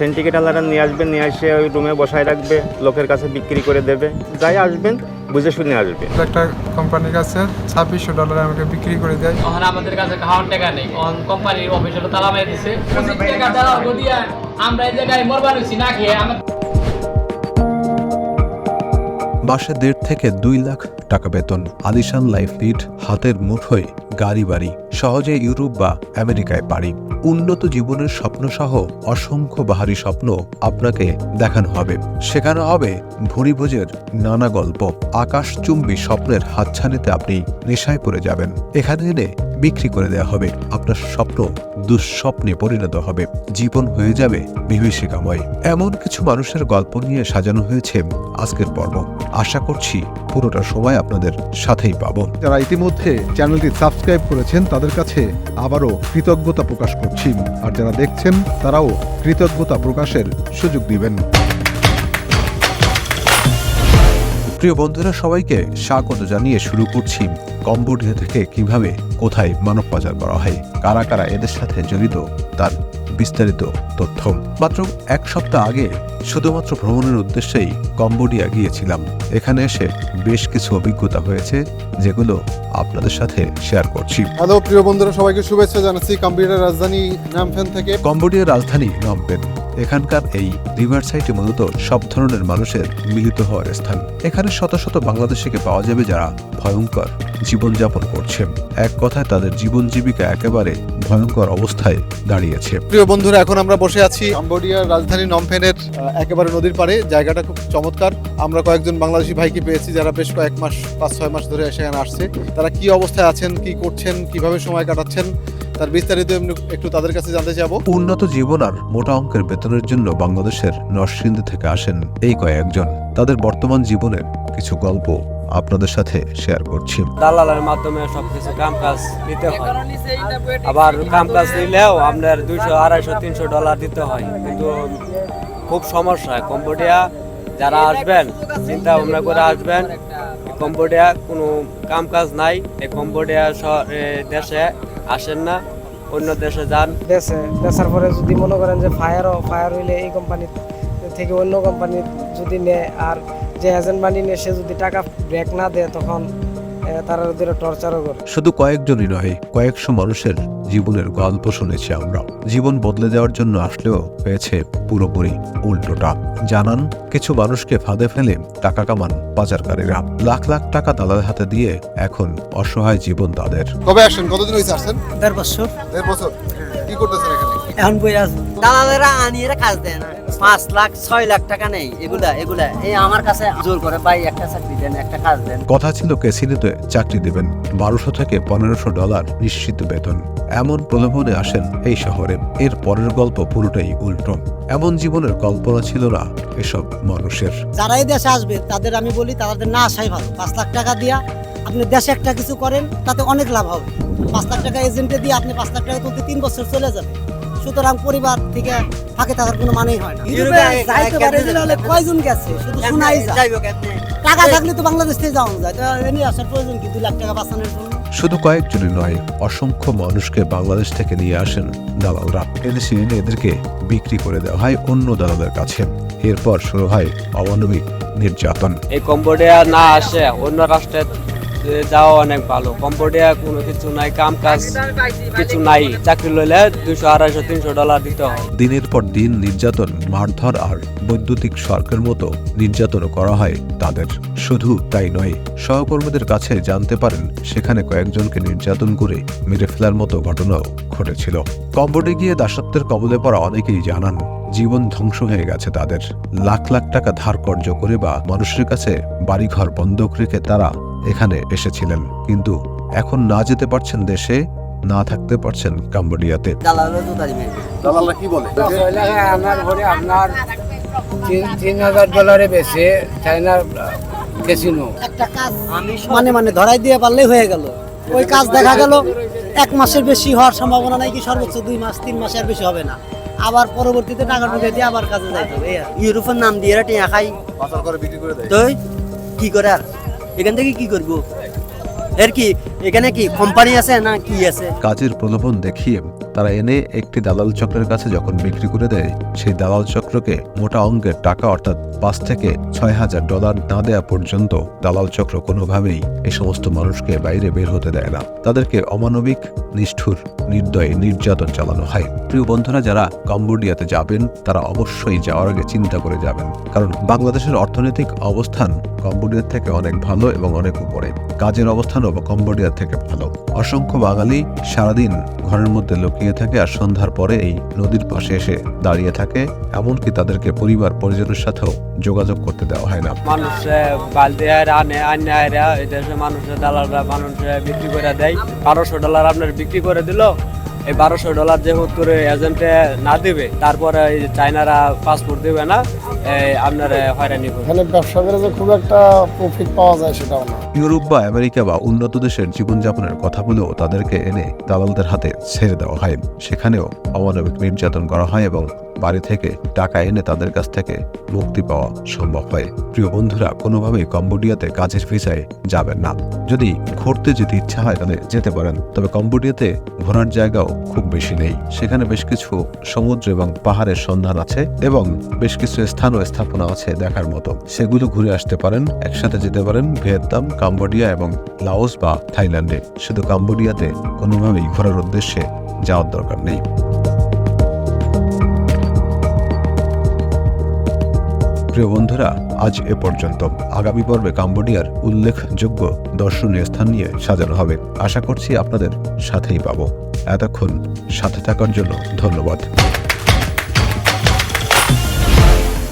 সেন্টিকেট আলাদা নিয়ে আসবেন নিয়ে এসে ওই রুমে বসায় রাখবে লোকের কাছে বিক্রি করে দেবে। যাই আসবেন বুঝে শুনে আসবে। একটা কোম্পানির কাছে ছাব্বিশশো ডলার আমাকে বিক্রি করে দেয়। তখন আমাদের কাছে খাওয়ার টাকা নেই। তখন কোম্পানির অফিসে তালা মেরে দিছে। আমরা এই জায়গায় মরবার হয়েছি না খেয়ে আমার মাসে দেড় থেকে দুই লাখ টাকা বেতন। আলিশান লাইফ লিড হাতের মুঠোয় গাড়ি বাড়ি। সহজে ইউরোপ বা আমেরিকায় পাড়ি। উন্নত জীবনের স্বপ্ন সহ অসংখ্য বাহারি স্বপ্ন আপনাকে দেখানো হবে। সেখানে হবে ভুরিভোজের নানা গল্প। আকাশচুম্বী স্বপ্নের হাতছানিতে আপনি নেশায় পড়ে যাবেন। এখানে এনে বিক্রি করে দেওয়া হবে। আপনার স্বপ্ন দুঃস্বপ্নে পরিণত হবে। জীবন হয়ে যাবে বিভীষিকাময়। এমন কিছু মানুষের গল্প নিয়ে সাজানো হয়েছে আজকের পর্ব। আশা করছি পুরোটা সময় আপনাদের সাথেই পাবো। যারা ইতিমধ্যে চ্যানেলটি সাবস্ক্রাইব করেছেন, তাদের কাছে আবারও কৃতজ্ঞতা প্রকাশ করছি। আর যারা দেখছেন, তারাও কৃতজ্ঞতা প্রকাশের সুযোগ দিবেন। প্রিয় বন্ধুরা সবাইকে স্বাগত জানিয়ে শুরু করছি কম্বোডিয়া থেকে কীভাবে কোথায় মানব পাচার করা হয় কারা কারা এদের সাথে জড়িত তার বিস্তারিত তথ্য। মাত্র এক সপ্তাহ আগে শুধুমাত্র ভ্রমণের উদ্দেশ্যেই কম্বোডিয়া গিয়েছিলাম। এখানে এসে বেশ কিছু অভিজ্ঞতা হয়েছে যেগুলো আপনাদের সাথে শেয়ার করছি। হ্যালো প্রিয় বন্ধুরা সবাইকে শুভেচ্ছা জানাচ্ছি কম্পিউটার রাজধানী নামফেন থেকে। কম্বোডিয়ার রাজধানী নমপেন এখানকার এই রিভার সাইটে মূলত সব ধরনের মানুষের মিলিত হওয়ার স্থান। এখানে শত শত বাংলাদেশিকে পাওয়া যাবে যারা ভয়ঙ্কর জীবনযাপন করছে। এক কথায় তাদের জীবন জীবিকা একেবারে ভয়ঙ্কর অবস্থায় দাঁড়িয়েছে। প্রিয় বন্ধুরা, এখন আমরা বসে আছি কম্বোডিয়ার রাজধানী নমফেনের একেবারে নদীর পাড়ে। জায়গাটা খুব চমৎকার। আমরা কয়েকজন বাংলাদেশি ভাইকে পেয়েছি যারা বেশ কয়েক মাস, পাঁচ ছয় মাস ধরে সেখানে আসছে। তারা কি অবস্থায় আছেন, কি করছেন, কীভাবে সময় কাটাচ্ছেন? তার বিস্তারিত একটু তাদের কাছে জানতে চাবো উন্নত জীবন আর মোটা অঙ্কের বেতনের জন্য বাংলাদেশের নরসিংদী থেকে আসেন এই কয়েকজন তাদের বর্তমান জীবনের কিছু গল্প আপনাদের সাথে শেয়ার করছি। দালালের মাধ্যমে সবকিছু কাম কাজ নিতে হয়। আবার কাম কাজ নিলেও আপনার দুইশো আড়াইশো তিনশো ডলার দিতে হয়। কিন্তু খুব সমস্যা। হয় কম্বোডিয়া যারা আসবেন চিন্তা ভাবনা করে আসবেন কম্বোডিয়া কোনো কাম কাজ নাই। এই কম্বোডিয়া দেশে আসেন না, অন্য দেশে যান। দেশে, দেশের পরে যদি মনে করেন যে ফায়ারও ফায়ার হইলে এই কোম্পানি থেকে অন্য কোম্পানি যদি নেয়, আর যে এজেন্ট বানিয়ে নিয়ে সে যদি টাকা ব্রেক না দেয়, তখন তারা ওদের টর্চারও করে। শুধু কয়েকজনই নয় কয়েকশো মানুষের জীবনের গল্প শুনেছি আমরা। জীবন বদলে দেওয়ার জন্য আসলেও হয়েছে পুরোপুরি উল্টোটা। জানান কিছু মানুষকে ফাঁদে ফেলে টাকা কামান পাচারকারীরা লাখ লাখ টাকা দালাল হাতে দিয়ে এখন অসহায় জীবন তাদের। কবে আসেন কতদিন হয়েছে আসছেন? দেড় বছর। দেড় বছর। কি করতেছেন এখানে? এখন বই আস দালালেরা আনিয়ে কাজ দেয় না। পাঁচ লাখ ছয় লাখ টাকা নেই এগুলা এগুলা। এই আমার কাছে জোর করে ভাই একটা চাকরি দেন একটা কাজ দেন। কথা ছিল কেসিনোতে চাকরি দেবেন। বারোশো থেকে পনেরোশো ডলার নিশ্চিত বেতন। এমন প্রলোভনে আসেন এই শহরে। এর পরের গল্প পুরোটাই উল্টো। এমন জীবনের কল্পনা ছিল না এসব মানুষের। যারা এই দেশে আসবে তাদের আমি বলি তাদের না আসাই ভালো। পাঁচ লাখ টাকা দিয়া আপনি দেশে একটা কিছু করেন তাতে অনেক লাভ হবে। পাঁচ লাখ টাকা এজেন্টে দিয়ে আপনি পাঁচ লাখ টাকা তুলতে তিন বছর চলে যাবে। সুতরাং পরিবার থেকে ফাঁকে থাকার কোনো মানেই হয় না। ইউরোপে যাইতে পারে হলে কয়জন গেছে? শুধু শোনাই যায়। টাকা থাকলে তো বাংলাদেশ থেকে যাওয়া যায়। আসার প্রয়োজন কি? দুই লাখ টাকা বাঁচানোর জন্য? শুধু কয়েকজনই নয় অসংখ্য মানুষকে বাংলাদেশ থেকে নিয়ে আসেন দালালরা এদেশে এনে এদেরকে বিক্রি করে দেওয়া হয় অন্য দালালের কাছে। এরপর শুরু হয় অমানবিক নির্যাতন। এই কম্বোডিয়া না আসে অন্য রাষ্ট্রে এ, যাওয়া অনেক ভালো। কম্বোডিয়া কোনো কিছু নাই কাম কাজ কিছু নাই। চাকরি লইলে দুইশো, আড়াইশো, তিনশো ডলার দিতে হয়। দিনের পর দিন নির্যাতন, মারধর আর বৈদ্যুতিক সরকার মতো নির্যাতন করা হয় তাদের। শুধু তাই নয়, সহকর্মীদের কাছে জানতে পারেন, সেখানে কয়েকজনকে নির্যাতন করে মেরে ফেলার মতো ঘটনাও ঘটেছিল। কম্বোডে গিয়ে দাসত্বের কবলে পড়া অনেকেই জানান জীবন ধ্বংস হয়ে গেছে তাদের। লাখ লাখ টাকা ধার কর্য করে বা মানুষের কাছে বাড়িঘর বন্ধক রেখে তারা এখানে এসেছিলেন। কিন্তু এখন না যেতে পারছেন দেশে না থাকতে পারছেন কাম্বোডিয়াতে। দালালের তো তাই দালালরা কি বলে? আমার ঘরে আপনার তিন হাজার ডলারে বেশি চাইনা কেসিনো একটা কাজ মানে মানে ধরাই দিয়ে পারলেই হয়ে গেল। ওই কাজ দেখা গেল এক মাসের বেশি হওয়ার সম্ভাবনা নাই কি সর্বোচ্চ দুই মাস তিন মাসের বেশি হবে না। আবার পরবর্তীতে টাকা ঢুকে দিয়ে আবার কাজে যাইতে হবে ইউরোপের নাম দিয়ে টিয়া খাই পাচার করে বিক্রি করে দেয়। তো কি করে আর? এখান থেকে কি করব? এর কি এখানে কি কোম্পানি আছে না কি আছে? কাজের প্রলোভন দেখিয়ে তারা এনে একটি দালাল চক্রের কাছে যখন বিক্রি করে দেয়, সেই দালাল চক্রকে মোটা অঙ্কের টাকা অর্থাৎ পাঁচ থেকে ছয় হাজার ডলার না দেওয়া পর্যন্ত দালাল চক্র কোনোভাবেই এই সমস্ত মানুষকে বাইরে বের হতে দেয় না। তাদেরকে অমানবিক, নিষ্ঠুর, নির্দয়ে, নির্যাতন চালানো হয়। প্রিয় বন্ধুরা, যারা কম্বোডিয়াতে যাবেন, তারা অবশ্যই যাওয়ার আগে চিন্তা করে যাবেন। কারণ বাংলাদেশের অর্থনৈতিক অবস্থান কম্বোডিয়ার থেকে অনেক ভালো এবং অনেক উপরে। কাজের অবস্থানও কম্বোডিয়ার থেকে ভালো। অসংখ্য বাঙালি সারাদিন ঘরের মধ্যে লুকিয়ে থাকে আর সন্ধ্যার পরে এই নদীর পাশে এসে দাঁড়িয়ে থাকে, এমনকি তাদেরকে পরিবার পরিজনের সাথেও যোগাযোগ করতে দেওয়া হয় না। মানুষ বালতি আনে আনে হারে এই দেশে মানুষের দালালরা মানুষে বিক্রি করে দেয়। বারোশো ডলার আপনার বিক্রি করে দিল। এই বারোশো ডলার যেহেতু এজেন্টে না দিবে, তারপরে চাইনারা পাসপোর্ট দিবে না। আপনার হয়রানি এখানে ব্যবসা করে যে খুব একটা প্রফিট পাওয়া যায় সেটাও না। ইউরোপ বা আমেরিকা বা উন্নত দেশের জীবনযাপনের কথা বলেও তাদেরকে এনে দালালদের হাতে ছেড়ে দেওয়া হয়। সেখানেও অমানবিক নির্যাতন করা হয় এবং বাড়ি থেকে টাকা এনে তাদের কাছ থেকে মুক্তি পাওয়া সম্ভব হয়। প্রিয় বন্ধুরা, কোনোভাবেই কম্বোডিয়াতে কাজের ভিসায় যাবেন না। যদি ঘুরতে যেতে ইচ্ছা হয় তাহলে যেতে পারেন, তবে কম্বোডিয়াতে ঘোরার জায়গাও খুব বেশি নেই। সেখানে বেশ কিছু সমুদ্র এবং পাহাড়ের সন্ধান আছে এবং বেশ কিছু স্থান ও স্থাপনা আছে দেখার মতো। সেগুলো ঘুরে আসতে পারেন, একসাথে যেতে পারেন ভিয়েতনাম, কাম্বোডিয়া এবং লাওস বা থাইল্যান্ডে। শুধু কাম্বোডিয়াতে কোনোভাবেই ঘোরার উদ্দেশ্যে যাওয়ার দরকার নেই। প্রিয় বন্ধুরা, আজ এ পর্যন্ত। আগামী পর্বে কাম্বোডিয়ার উল্লেখযোগ্য দর্শনীয় স্থান নিয়ে সাজানো হবে। আশা করছি আপনাদের সাথেই পাবো। এতক্ষণ সাথে থাকার জন্য ধন্যবাদ।